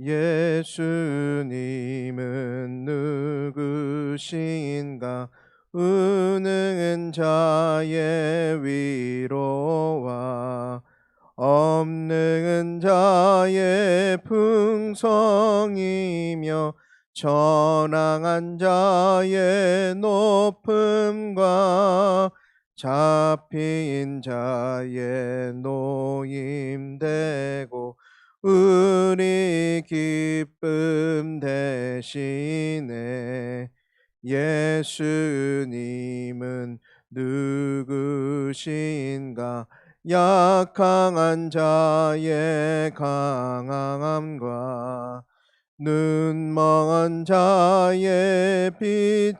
예수님은 누구신가? 은은 자의 위로와. 없는 자의 풍성이며 전황한 자의 높음과 잡힌 자의 노임되고 우리 기쁨 대신에 예수님은 누구신가? 약한 자의 강함과 눈먼 자의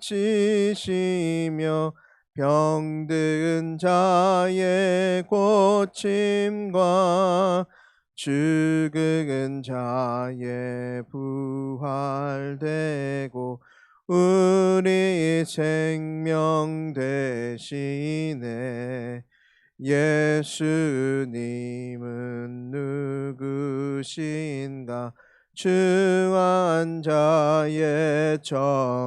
빛이시며 병든 자의 고침과 죽은 자의 부활되고 우리 생명 대신에 예수님은 누구신가? 중한 자의 정함과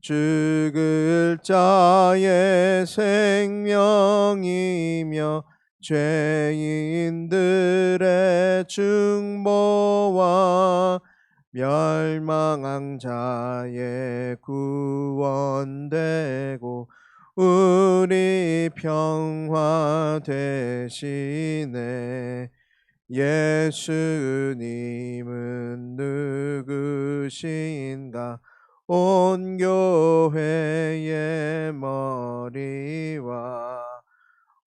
죽을 자의 생명이며 죄인들의 중보와 멸망한 자의 구원되고 우리 평화 대신에 예수님은 누구신가? 온 교회의 머리와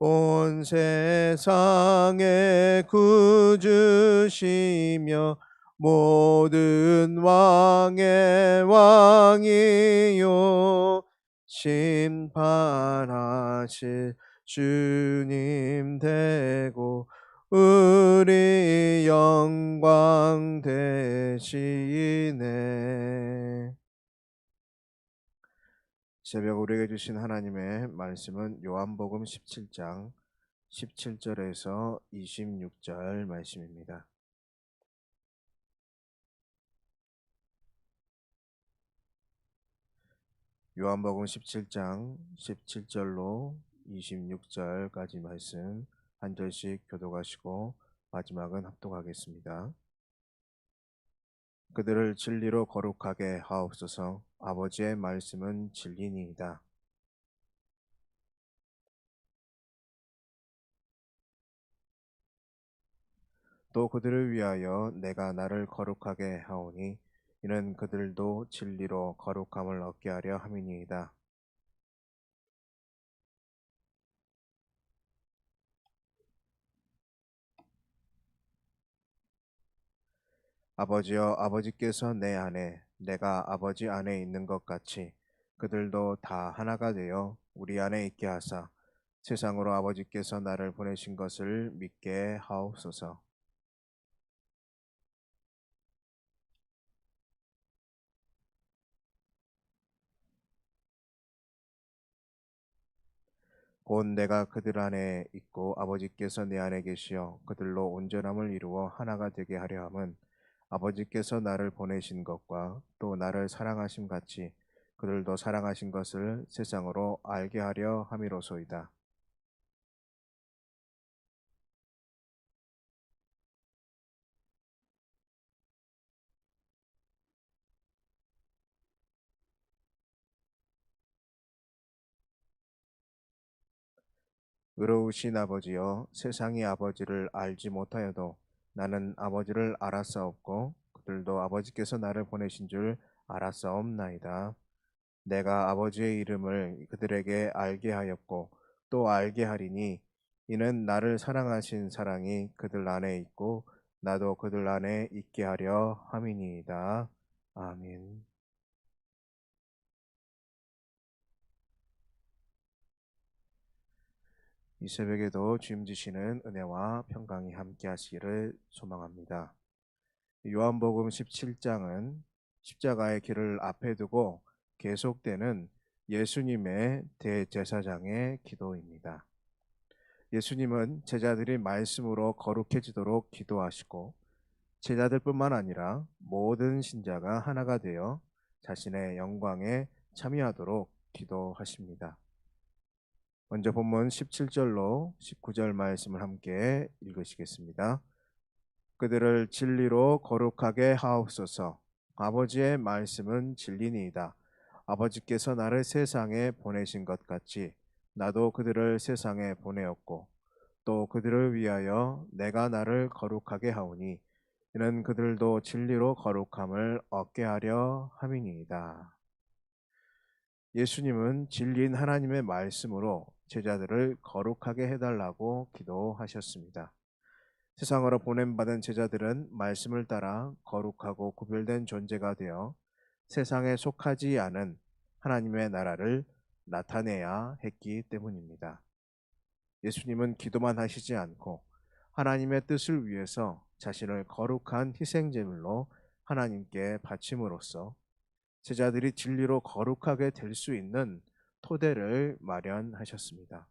온 세상의 구주시며 모든 왕의 왕이요 심판하실 주님 되고 우리 영광 되시네. 새벽 우리에게 주신 하나님의 말씀은 요한복음 17장 17절에서 26절 말씀입니다. 요한복음 17장 17절로 26절까지 말씀 한 절씩 교독하시고 마지막은 합독하겠습니다. 그들을 진리로 거룩하게 하옵소서 아버지의 말씀은 진리니이다. 또 그들을 위하여 내가 나를 거룩하게 하오니 이는 그들도 진리로 거룩함을 얻게 하려 함이니이다. 아버지여 아버지께서 내 안에 내가 아버지 안에 있는 것 같이 그들도 다 하나가 되어 우리 안에 있게 하사 세상으로 아버지께서 나를 보내신 것을 믿게 하옵소서. 곧 내가 그들 안에 있고 아버지께서 내 안에 계시어 그들로 온전함을 이루어 하나가 되게 하려 함은 아버지께서 나를 보내신 것과 또 나를 사랑하심 같이 그들도 사랑하신 것을 세상으로 알게 하려 함이로소이다. 의로우신 아버지여 세상이 아버지를 알지 못하여도 나는 아버지를 알았사옵고 그들도 아버지께서 나를 보내신 줄 알았사옵나이다. 내가 아버지의 이름을 그들에게 알게 하였고 또 알게 하리니 이는 나를 사랑하신 사랑이 그들 안에 있고 나도 그들 안에 있게 하려 함이니이다. 아멘. 이 새벽에도 주임 주시는 은혜와 평강이 함께 하시기를 소망합니다. 요한복음 17장은 십자가의 길을 앞에 두고 계속되는 예수님의 대제사장의 기도입니다. 예수님은 제자들이 말씀으로 거룩해지도록 기도하시고 제자들뿐만 아니라 모든 신자가 하나가 되어 자신의 영광에 참여하도록 기도하십니다. 먼저 본문 17절로 19절 말씀을 함께 읽으시겠습니다. 그들을 진리로 거룩하게 하옵소서. 아버지의 말씀은 진리니이다. 아버지께서 나를 세상에 보내신 것 같이 나도 그들을 세상에 보내었고 또 그들을 위하여 내가 나를 거룩하게 하오니 이는 그들도 진리로 거룩함을 얻게 하려 함이니이다. 예수님은 진리인 하나님의 말씀으로 제자들을 거룩하게 해달라고 기도하셨습니다. 세상으로 보냄받은 제자들은 말씀을 따라 거룩하고 구별된 존재가 되어 세상에 속하지 않은 하나님의 나라를 나타내야 했기 때문입니다. 예수님은 기도만 하시지 않고 하나님의 뜻을 위해서 자신을 거룩한 희생제물로 하나님께 바침으로써 제자들이 진리로 거룩하게 될 수 있는 토대를 마련하셨습니다.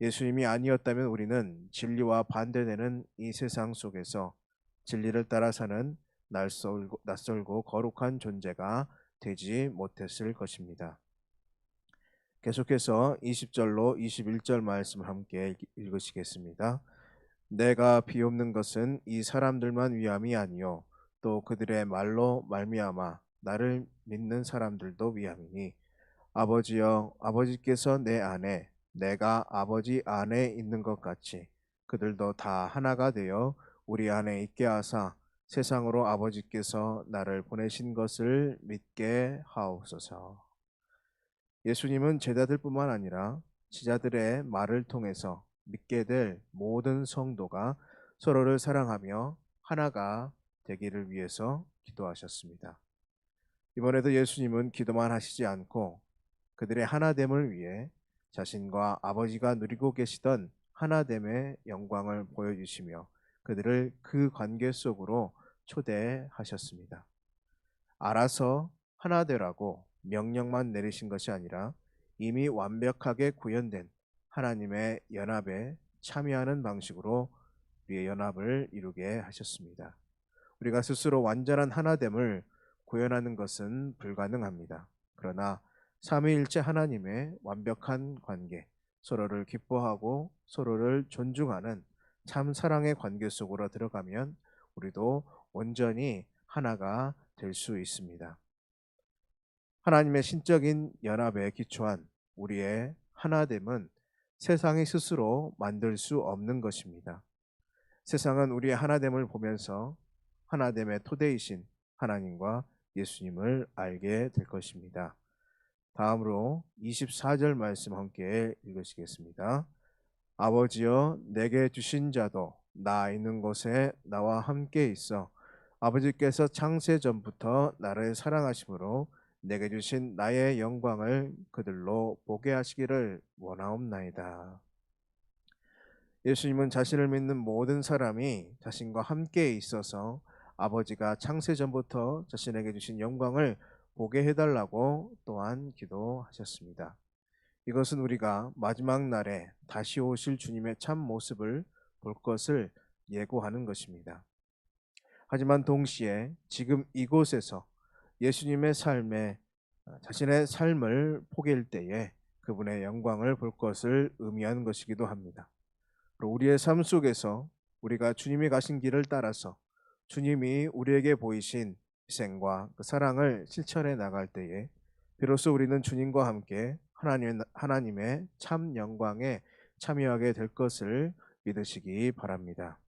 예수님이 아니었다면 우리는 진리와 반대되는 이 세상 속에서 진리를 따라 사는 낯설고, 낯설고 거룩한 존재가 되지 못했을 것입니다. 계속해서 20절로 21절 말씀을 함께 읽으시겠습니다. 내가 비옵는 것은 이 사람들만 위함이 아니요 또 그들의 말로 말미암아 나를 믿는 사람들도 위함이니 아버지여 아버지께서 내 안에 내가 아버지 안에 있는 것 같이 그들도 다 하나가 되어 우리 안에 있게 하사 세상으로 아버지께서 나를 보내신 것을 믿게 하옵소서. 예수님은 제자들뿐만 아니라 지자들의 말을 통해서 믿게 될 모든 성도가 서로를 사랑하며 하나가 되기를 위해서 기도하셨습니다. 이번에도 예수님은 기도만 하시지 않고 그들의 하나됨을 위해 자신과 아버지가 누리고 계시던 하나됨의 영광을 보여주시며 그들을 그 관계 속으로 초대하셨습니다. 알아서 하나 되라고 명령만 내리신 것이 아니라 이미 완벽하게 구현된 하나님의 연합에 참여하는 방식으로 우리의 연합을 이루게 하셨습니다. 우리가 스스로 완전한 하나됨을 구현하는 것은 불가능합니다. 그러나 삼위일체 하나님의 완벽한 관계, 서로를 기뻐하고 서로를 존중하는 참 사랑의 관계 속으로 들어가면 우리도 온전히 하나가 될 수 있습니다. 하나님의 신적인 연합에 기초한 우리의 하나됨은 세상이 스스로 만들 수 없는 것입니다. 세상은 우리의 하나됨을 보면서 하나됨의 토대이신 하나님과 예수님을 알게 될 것입니다. 다음으로 24절 말씀 함께 읽으시겠습니다. 아버지여 내게 주신 자도 나 있는 곳에 나와 함께 있어 아버지께서 창세 전부터 나를 사랑하심으로 내게 주신 나의 영광을 그들로 보게 하시기를 원하옵나이다. 예수님은 자신을 믿는 모든 사람이 자신과 함께 있어서 아버지가 창세 전부터 자신에게 주신 영광을 보게 해달라고 또한 기도하셨습니다. 이것은 우리가 마지막 날에 다시 오실 주님의 참 모습을 볼 것을 예고하는 것입니다. 하지만 동시에 지금 이곳에서 예수님의 삶에 어, 자신의 삶을 포기할 때에 그분의 영광을 볼 것을 의미하는 것이기도 합니다. 우리의 삶 속에서 우리가 주님이 가신 길을 따라서 주님이 우리에게 보이신 희생과 그 사랑을 실천해 나갈 때에 비로소 우리는 주님과 함께 하나님, 하나님의 참 영광에 참여하게 될 것을 믿으시기 바랍니다.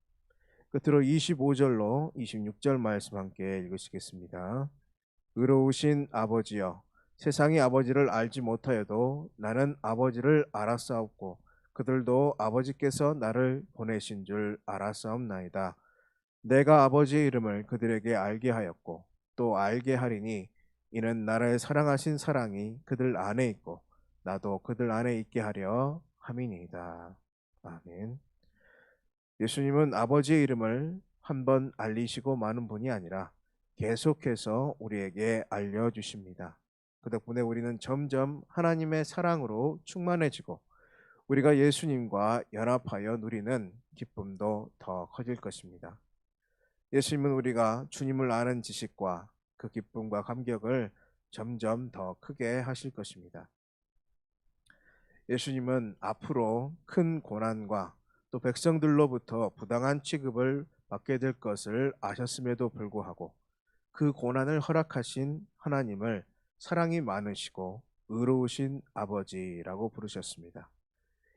끝으로 25절로 26절 말씀 함께 읽으시겠습니다. 의로우신 아버지여 세상이 아버지를 알지 못하여도 나는 아버지를 알았사옵고 그들도 아버지께서 나를 보내신 줄 알았사옵나이다. 내가 아버지의 이름을 그들에게 알게 하였고 또 알게 하리니 이는 나를 사랑하신 사랑이 그들 안에 있고 나도 그들 안에 있게 하려 함이니이다. 아멘. 예수님은 아버지의 이름을 한 번 알리시고 마는 분이 아니라 계속해서 우리에게 알려주십니다. 그 덕분에 우리는 점점 하나님의 사랑으로 충만해지고 우리가 예수님과 연합하여 누리는 기쁨도 더 커질 것입니다. 예수님은 우리가 주님을 아는 지식과 그 기쁨과 감격을 점점 더 크게 하실 것입니다. 예수님은 앞으로 큰 고난과 또 백성들로부터 부당한 취급을 받게 될 것을 아셨음에도 불구하고 그 고난을 허락하신 하나님을 사랑이 많으시고 의로우신 아버지라고 부르셨습니다.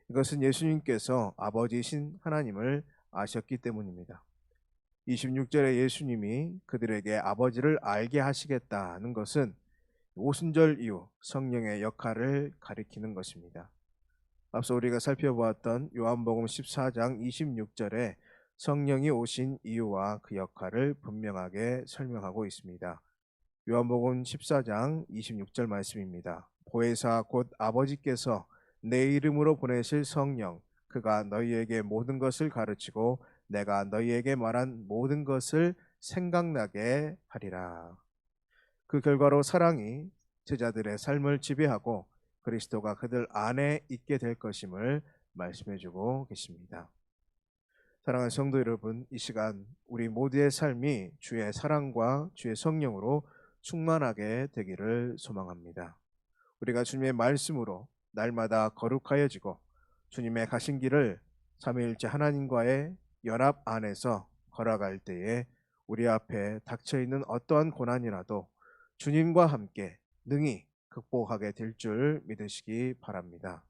이것은 예수님께서 아버지신 하나님을 아셨기 때문입니다. 26절에 예수님이 그들에게 아버지를 알게 하시겠다는 것은 오순절 이후 성령의 역할을 가리키는 것입니다. 앞서 우리가 살펴보았던 요한복음 14장 26절에 성령이 오신 이유와 그 역할을 분명하게 설명하고 있습니다. 요한복음 14장 26절 말씀입니다. 보혜사 곧 아버지께서 내 이름으로 보내실 성령 그가 너희에게 모든 것을 가르치고 내가 너희에게 말한 모든 것을 생각나게 하리라. 그 결과로 사랑이 제자들의 삶을 지배하고 그리스도가 그들 안에 있게 될 것임을 말씀해 주고 계십니다. 사랑하는 성도 여러분, 이 시간 우리 모두의 삶이 주의 사랑과 주의 성령으로 충만하게 되기를 소망합니다. 우리가 주님의 말씀으로 날마다 거룩하여지고 주님의 가신 길을 삼위일체 하나님과의 연합 안에서 걸어갈 때에 우리 앞에 닥쳐 있는 어떠한 고난이라도 주님과 함께 능히 극복하게 될 줄 믿으시기 바랍니다.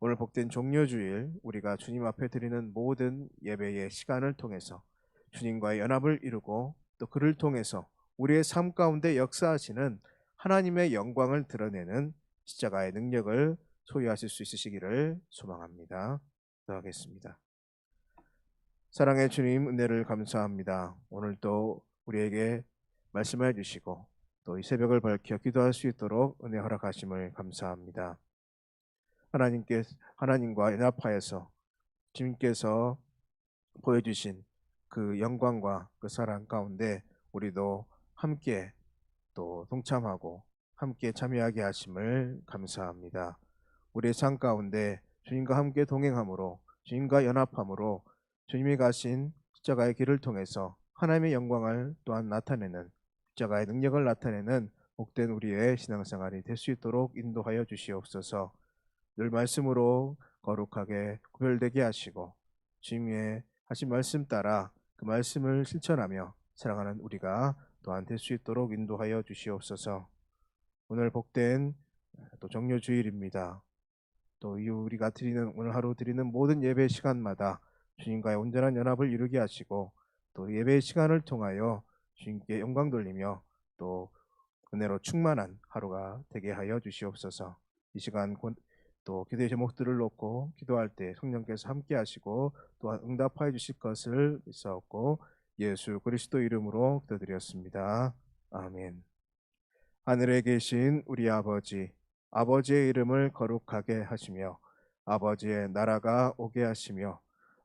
오늘 복된 종료주일 우리가 주님 앞에 드리는 모든 예배의 시간을 통해서 주님과의 연합을 이루고 또 그를 통해서 우리의 삶 가운데 역사하시는 하나님의 영광을 드러내는 십자가의 능력을 소유하실 수 있으시기를 소망합니다. 기도하겠습니다. 사랑의 주님 은혜를 감사합니다. 오늘도 우리에게 말씀해 주시고 또 이 새벽을 밝혀 기도할 수 있도록 은혜 허락하심을 감사합니다. 하나님께 하나님과 연합하여서 주님께서 보여주신 그 영광과 그 사랑 가운데 우리도 함께 또 동참하고 함께 참여하게 하심을 감사합니다. 우리의 삶 가운데 주님과 함께 동행함으로 주님과 연합함으로 주님이 가신 십자가의 길을 통해서 하나님의 영광을 또한 나타내는 십자가의 능력을 나타내는 복된 우리의 신앙생활이 될 수 있도록 인도하여 주시옵소서. 늘 말씀으로 거룩하게 구별되게 하시고 주님의 하신 말씀 따라 그 말씀을 실천하며 사랑하는 우리가 또한 될 수 있도록 인도하여 주시옵소서. 오늘 복된 또 정료 주일입니다. 또 우리가 드리는 오늘 하루 드리는 모든 예배 시간마다 주님과의 온전한 연합을 이루게 하시고 또 예배 시간을 통하여 주님께 영광 돌리며 또 은혜로 충만한 하루가 되게 하여 주시옵소서. 이 시간 또 기도의 제목들을 놓고 기도할 때 성령께서 함께 하시고 또한 응답하여 주실 것을 믿사옵고 예수 그리스도 이름으로 기도드렸습니다. 아멘. 하늘에 계신 우리 아버지 아버지의 이름을 거룩하게 하시며 아버지의 나라가 오게 하시며